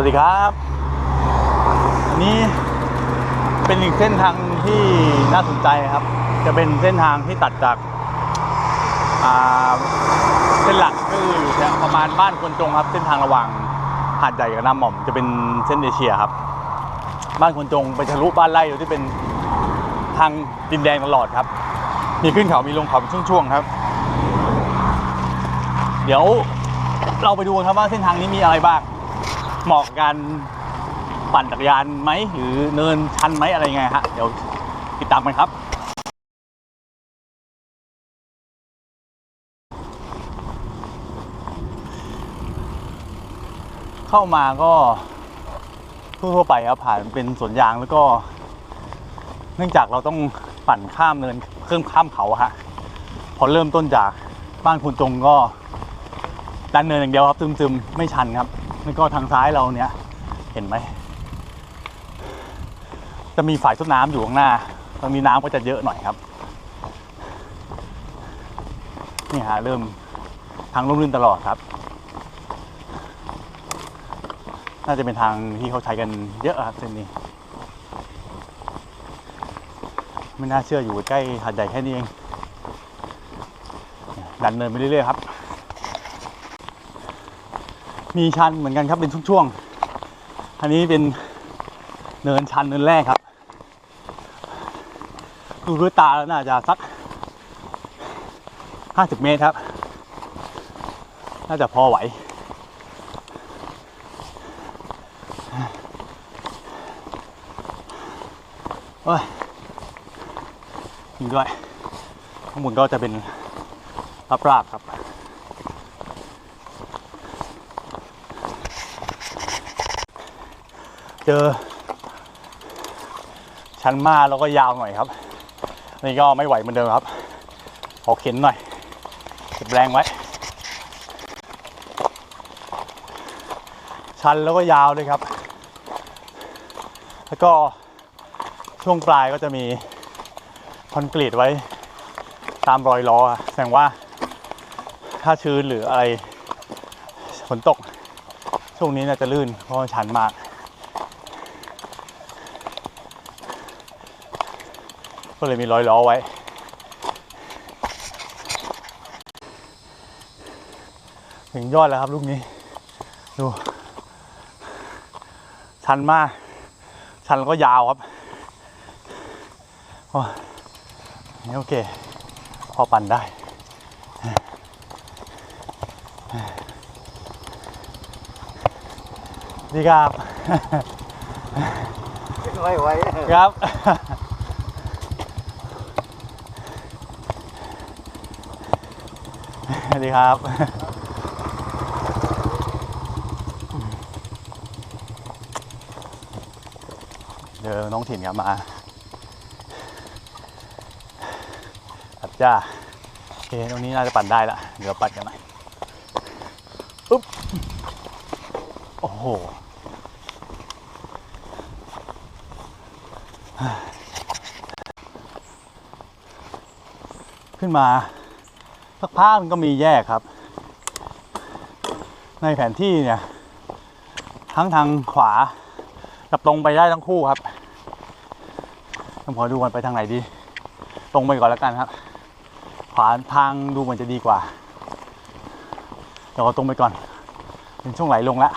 สวัสดีครับอันนี้เป็นอีกเส้นทางที่น่าสนใจครับ จะเป็นเส้นทางที่ตัดจากาเส้นหลักก็คือประมาณบ้านคนจงครับ เส้นทางระหว่างหาดใหญ่กับน้ำหม่อมจะเป็นเส้นเอเชียครับ บ้านคนจงไปทะลุบ้านไร่ที่เป็นทางดินแดงตลอดครับ มีขึ้นเขามีลงเขาเป็นช่วงๆครับ เดี๋ยวเราไปดูครับว่าเส้นทางนี้มีอะไรบ้าง เหมาะกับการปั่นจักรยานไหมหรือเนินชันไหมอะไรไงฮะเดี๋ยวติดตามกันครับเข้ามาก็ทั่วๆไปครับผ่านเป็นสวนยางแล้วก็ เนื่องจากเราต้องปั่นข้ามเนินเครื่องข้ามเขาฮะพอเริ่มต้นจากบ้านคุณจงก็ ดันเนินอย่างเดียวครับซึมๆไม่ชันครับ แล้วก็ทางซ้ายเราเนี่ยเห็นไหม จะมีฝ่ายต้นน้ำอยู่ข้างหน้า ตรงนี้น้ำก็จะเยอะหน่อยครับ นี่ฮะเริ่มทางร่มรื่นตลอดครับ น่าจะเป็นทางที่เขาใช้กันเยอะครับเส้นนี้ ไม่น่าเชื่ออยู่ใกล้หาดใหญ่แค่นี้เอง ดันเนินไปเรื่อยๆครับ มีชันเหมือนกันครับเป็นช่วงๆอันนี้เป็นเนินชันเนินแรกครับดูด้วยตาแล้วน่าจะสัก 50 เมตรครับ น่าจะพอไหว โอ้ยนี่ด้วยข้างบนก็จะเป็นรับราบครับ เจอ ชั้นมาแล้วก็ยาวหน่อยครับ นี่ก็ไม่ไหวเหมือนเดิมครับ ขอเข็นหน่อยเก็บแรงไว้ ชันแล้วก็ยาวเลยครับ แล้วก็ช่วงปลายก็จะมีคอนกรีตไว้ตามรอยล้อแสดงว่าถ้าชื้นหรืออะไรฝนตก ช่วงนี้น่าจะลื่นเพราะชันมาก ก็เลยมีรอยล้อไว้ ถึงยอดแล้วครับลูกนี้ ดู ชันมาก ชันแล้วก็ยาวครับโอ้ยนี่โอเค พอปั่นได้ดีครับไว้ไว้ครับ วัสดีครับ เดี๋ยวน้องถิ่นครับมาปัดจ้าโอเคตรงนี้น่าจะปั่นได้ละเดี๋ยวปั่นกันหน่อยปุ๊บโอ้โหขึ้นมา สักพักมันก็มีแยกครับ ในแผนที่เนี่ย ทั้งทางขวากับตรงไปได้ทั้งคู่ครับผมขอดูกันไปทางไหนดี ตรงไปก่อนแล้วกันครับ ขวาทางดูเหมือนจะดีกว่า เดี๋ยวเราตรงไปก่อน เป็นช่วงไหลลงแล้ว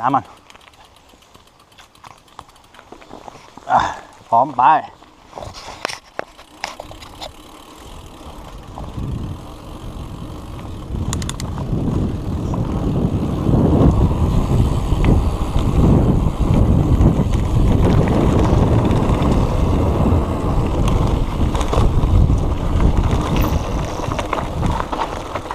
น้ำมันพร้อมไป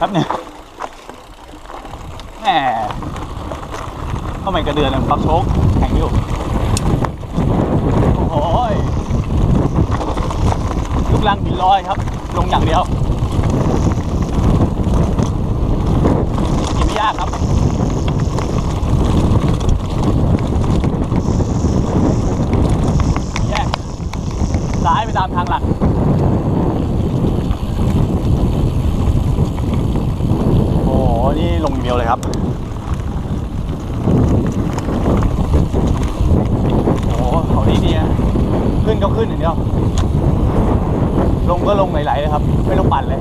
ครับเนี่ยแหม เดือนมันปักโชกแข็งอยู่โอ้โหยลูกลังหินลอยครับ ลงอย่างเดียวกินไม่ยากครับแยกซ้ายไปตามทางหลักลงอย่างเดียวเลยครับ โอ้โหเขาดีดีอะขึ้น ก็ขึ้นอย่างเดียว ลงก็ลงไหลๆเลยครับ ไม่ต้องปั่นเลย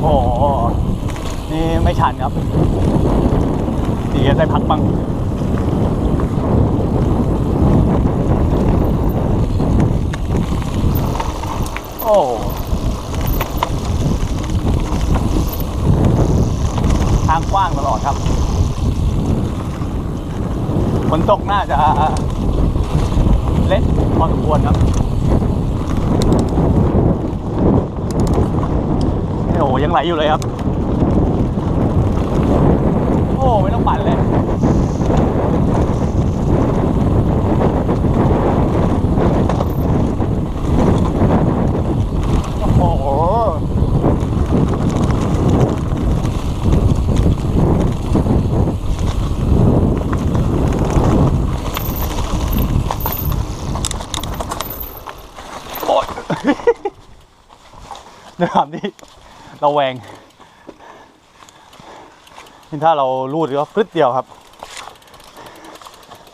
โอ้โหนี่ไม่ชันครับดีก็ได้พักบ้างโอ้ ทางกว้างตลอดครับ ฝนตกน่าจะเล็กพอสมควรครับโอ้โหยังไหลอยู่เลยครับ โอ้ไม่ต้องปั่นเลย โอ้โห โอ๊ย ด้วยความที่เราแวงนี่ถ้าเราลูดก็ฟึดเดียวครับ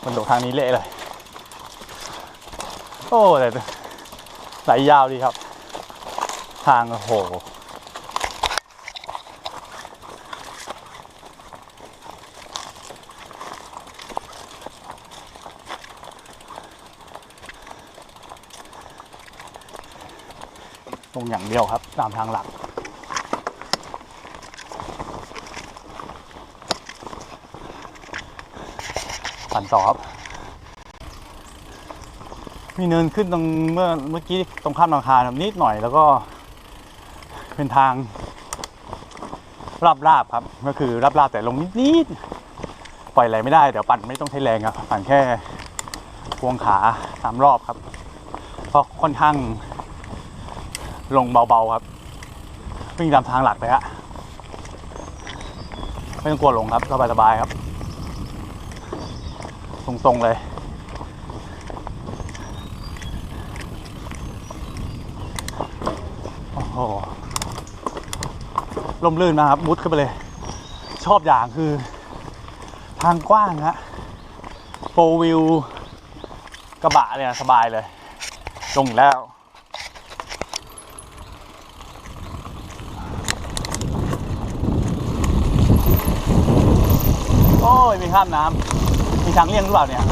มันโดดทางนี้เละเลย โอ้แต่ไหลยาวดีครับ ทางโอ้โห อย่างเดียวครับ ตามทางหลักปั่นต่อครับ มีเนินขึ้นตรงเมื่อเมื่อกี้ตรงข้ามราคานิดหน่อยแล้วก็เป็นทางราบราบครับ ก็คือราบราบแต่ลงนิดๆปล่อยอะไรไม่ได้เดี๋ยวปั่นไม่ต้องใช้แรงครับปั่นแค่ควงขาสามรอบครับเพราะค่อนข้าง ลงเบาๆครับวิ่งตามทางหลักเลยฮะไม่ต้องกลัวหลงครับสบายๆครับ ตรงๆเลยโอ้โหลมลื่นมากครับ มุดขึ้นไปเลย ชอบอย่างคือ ทางกว้างฮะโฟวิวกระบะเนี่ยสบายเลยลงแล้ว อ้ยมีข้ามน้ำมีทางเลี่ยงหรือเปล่าเนี่ย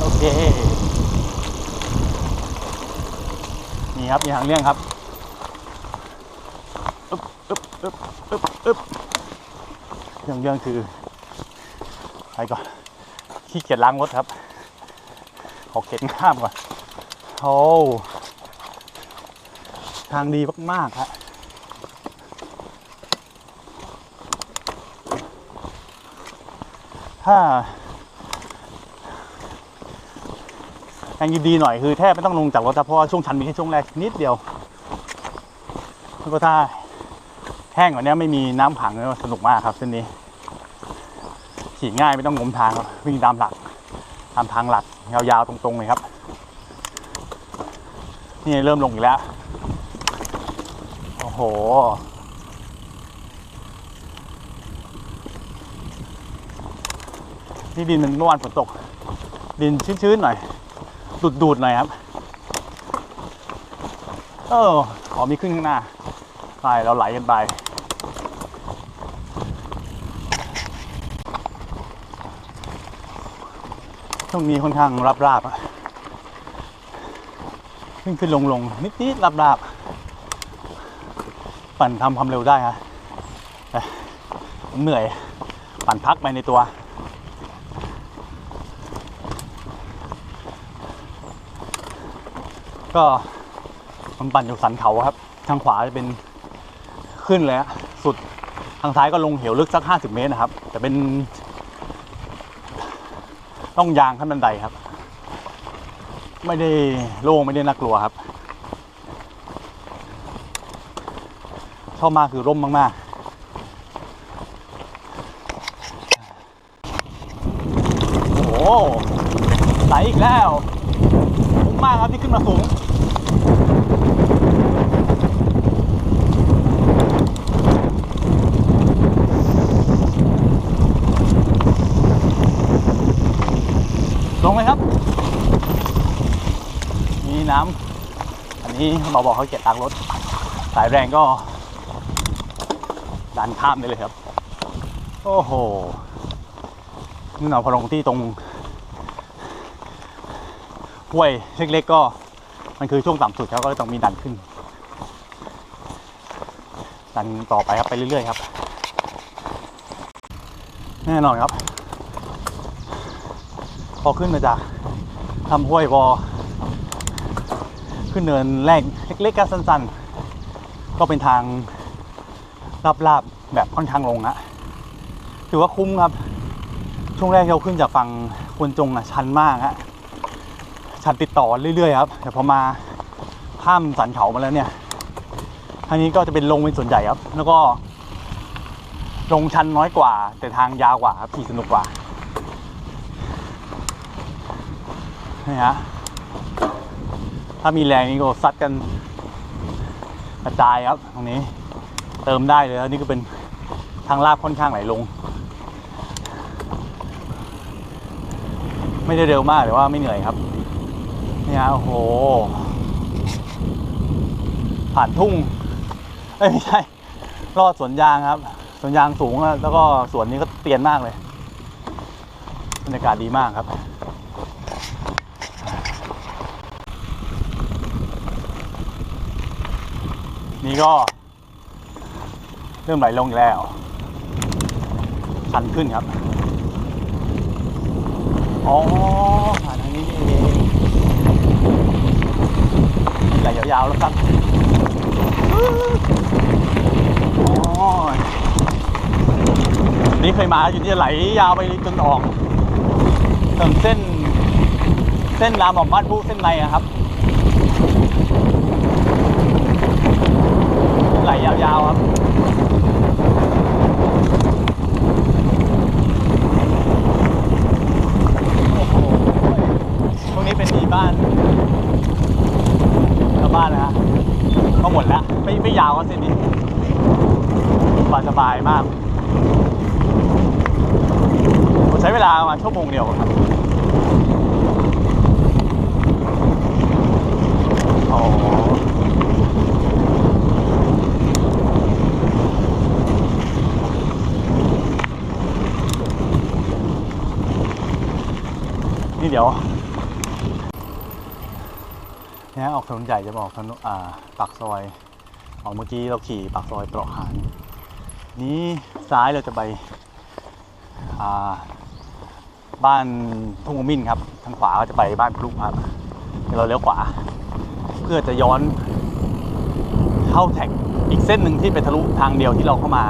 โอเค นี่ครับ มีทางเลี่ยงครับอึ๊บอึ๊บอึ๊บอึ๊บอึ๊บเรื่องเรื่องคือไปก่อน ขี้เกียจล้างรถครับ ขอเข็นข้ามก่อน โอ้ทางดีมากๆครับ ถ้าแรงดีๆหน่อยคือแทบไม่ต้องลงจากรถเพราะว่าช่วงชันมีแค่ช่วงแรกนิดเดียวแล้วก็ถ้าแห้งกว่านี้ไม่มีน้ำขังสนุกมากครับเส้นนี้ขี่ง่ายไม่ต้องงมทางครับวิ่งตามหลักตามทางหลักยาวๆตรงๆเลยครับ นี่เริ่มลงอีกแล้ว โอ้โห นี่ดินมันเมื่อวานฝนตก ดินชื้นๆหน่อย ดูดดูดๆหน่อยครับ เออขอมีขึ้นข้างหน้าไปเราไหลกันไปตรงนี้ค่อนข้างรับราบขึ้นขึ้นลงลงนิดนิดรับราบปั่นทำความเร็วได้ฮะเหนื่อย ปั่นพักไปในตัว ก็มันปั่นอยู่สันเขาครับ ทางขวาจะเป็นขึ้นเลยสุดทางซ้ายก็ลงเหวลึกสัก 50 เมตรนะครับ แต่เป็น ต้องยางขั้นบันไดครับ ไม่ได้โล่งไม่ได้น่ากลัวครับ ชอบมากคือร่มมากๆโอ้โหไหลอีกแล้วคุ้มมากครับที่ขึ้นมาสูง มีน้ำอันนี้เราบอกเขาเก็บตังรถ สายแรงก็ ดันข้ามไปเลยครับ โอ้โหนี่เราพอลงที่ตรงห้วยเล็กๆก็มันคือช่วงต่ำสุดเขาก็ต้องมีดันขึ้น ดันต่อไปครับไปเรื่อยๆครับ แน่นอนครับ พอขึ้นมาจากทำห้วยพอขึ้นเนินแรกเล็กๆก็สั้นๆ ก็เป็นทางลาบๆแบบค่อนข้างลงนะถือว่าคุ้มครับ ช่วงแรกเราขึ้นจากฝั่งควนจงอะชันมากฮะชันติดต่อเรื่อยๆครับแต่พอมาข้ามสันเขามาแล้วเนี่ยทางนี้ก็จะเป็นลงเป็นส่วนใหญ่ครับ แล้วก็ลงชันน้อยกว่า แต่ทางยาวกว่าครับขี่สนุกกว่า นี่ฮะถ้ามีแรงนี่ก็ซัดกันกระจายครับตรงนี้เติมได้เลยแล้วนี่ก็เป็นทางลาบค่อนข้างไหลลง ไม่ได้เร็วมากแต่ว่าไม่เหนื่อยครับเนี่ฮะโอ้โห ผ่านทุ่งเอ้ยไม่ใช่รอดสวนยางครับสวนยางสูงแล้วก็สวนนี้ก็เตียนมากเลยบรรยากาศดีมากครับ นี่ก็ เริ่มไหลลงอีกแล้วชันขึ้นครับ อ๋อผ่านทางนี้นี่เองไหลยาวๆแล้วครับอ๋อนี่เคยมาอยู่ที่ไหลยาวไปจนออกถึงเส้น เส้นรามอมบ้านผู้เส้นในอะครับ ไหล ยาวๆครับโอ้โหพวกนี้เป็นดีบ้านชาวบ้านนะฮะก็หมดแล้วไม่ไม่ยาวก็เส้นนี้สบายสบายมากผมใช้เวลาประมาณชั่วโมงเดียวครับโอ้โหนี่ เดี๋ยวเนี่ยออกถนนใหญ่จะบอกถนนอ่าปากซอยออกเมื่อกี้เราขี่ปากซอยเปราะหานนี้ซ้ายเราจะไปอ่าบ้านทุ่งมิ้นครับทางขวาก็จะไปบ้านพลุครับเดี๋ยวเราเลี้ยวขวา เพื่อจะย้อนเข้าแท็กอีกเส้นหนึ่งที่เป็นทะลุทางเดียวที่เราเข้ามา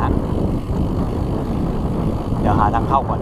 เดี๋ยวหาทางเข้าก่อน